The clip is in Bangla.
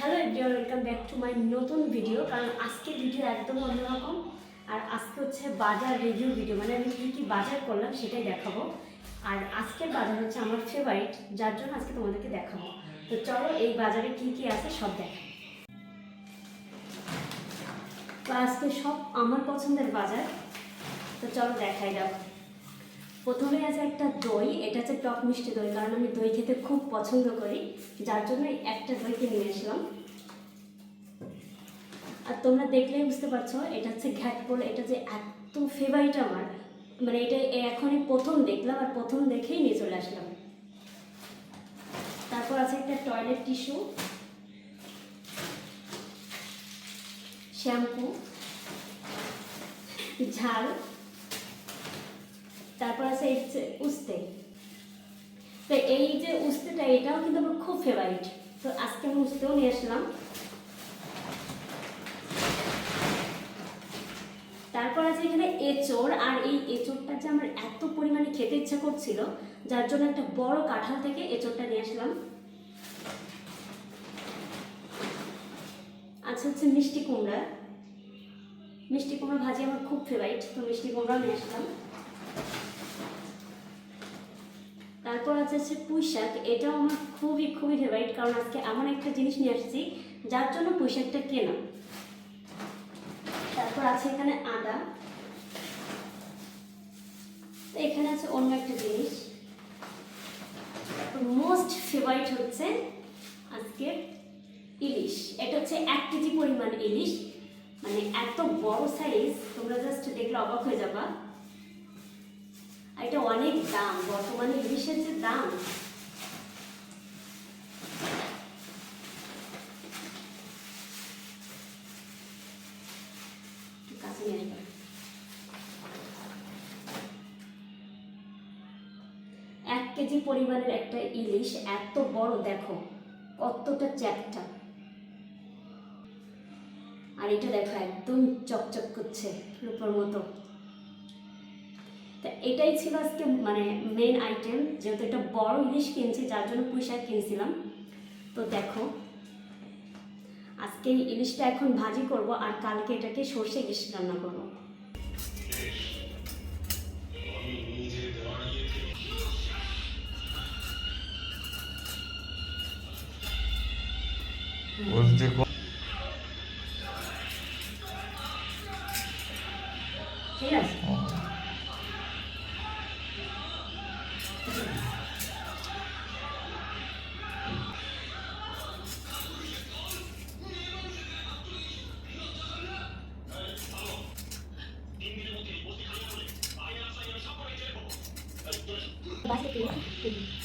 Hello everyone, welcome back to my নতুন ভিডিও। কারণ আজকের ভিডিও একদম অন্যরকম। আর আজকে হচ্ছে বাজার রিভিউ ভিডিও মানে আমি কী কী বাজার করলাম সেটাই দেখাবো। আর আজকের বাজার হচ্ছে আমার ফেভারিট যার জন্য আজকে তোমাদেরকে দেখাবো। তো চলো এই বাজারে কী কী আছে সব দেখাই। তো আজকে সব আমার পছন্দের বাজার। তো চলো দেখাই যাও প্রথমে আছে একটা দই, এটা হচ্ছে টক মিষ্টি দই, কারণ আমি দই খেতে খুব পছন্দ করি, যার জন্য একটা দই কিনে নিয়ে আসলাম। আর তোমরা দেখলেই বুঝতে পারছ, এটা হচ্ছে ঘ্যাটপোল, এটা যে এত ফেভারিট আমার মানে এটা এখনই প্রথম দেখলাম আর প্রথম দেখেই নিয়ে চলে আসলাম। তারপর আছে একটা টয়লেট টিস্যু শ্যাম্পু ঝাল তারপর আছে উস্তে। তো এই যে উস্তেটা, এটাও কিন্তু আমার খুব ফেভারিট তো আজকে আমি উস্তেও নিয়ে আসলাম। তারপর আছে এখানে এঁচড়, আর এই এঁচড়টা যে আমার এত পরিমাণে খেতে ইচ্ছা করছিল, যার জন্য একটা বড় কাঁঠাল থেকে এঁচড়টা নিয়ে আসলাম। আচ্ছা হচ্ছে মিষ্টি কুমড়া। মিষ্টি কুমড়া ভাজি আমার খুব ফেভারিট তো মিষ্টি কুমড়াও নিয়ে আসলাম। তারপর আছে হচ্ছে পুঁই শাক এটাও আমার খুবই খুবই ফেভারিট কারণ আজকে এমন একটা জিনিস নিয়ে আসছি, যার জন্য পুঁই শাকটা কেনা। তারপর আছে এখানে আদা। এখানে আছে অন্য একটা জিনিস। মোস্ট ফেভারিট হচ্ছে আজকে ইলিশ। এটা হচ্ছে এক কেজি পরিমাণ ইলিশ। মানে এত বড় সাইজ তোমরা জাস্ট দেখলে অবাক হয়ে যাবা। এটা অনেক দাম, বর্তমানে ইলিশের যে দাম। এক কেজি পরিমাণের একটা ইলিশ এত বড়, দেখো, কতটা চ্যাপটা। আর এটা দেখো, একদম চকচক করছে রূপোর মতো। তা এটাই ছিল আজকে মানে মেন আইটেম যেহেতু একটা বড় ইলিশ কিনছি, যার জন্য পুঁই শাক কিনছিলাম। তো দেখো, আজকে ইলিশটা এখন ভাজি করব আর কালকে এটাকে সর্ষে ইলিশ রান্না করব। ঠিক আছে Gracias.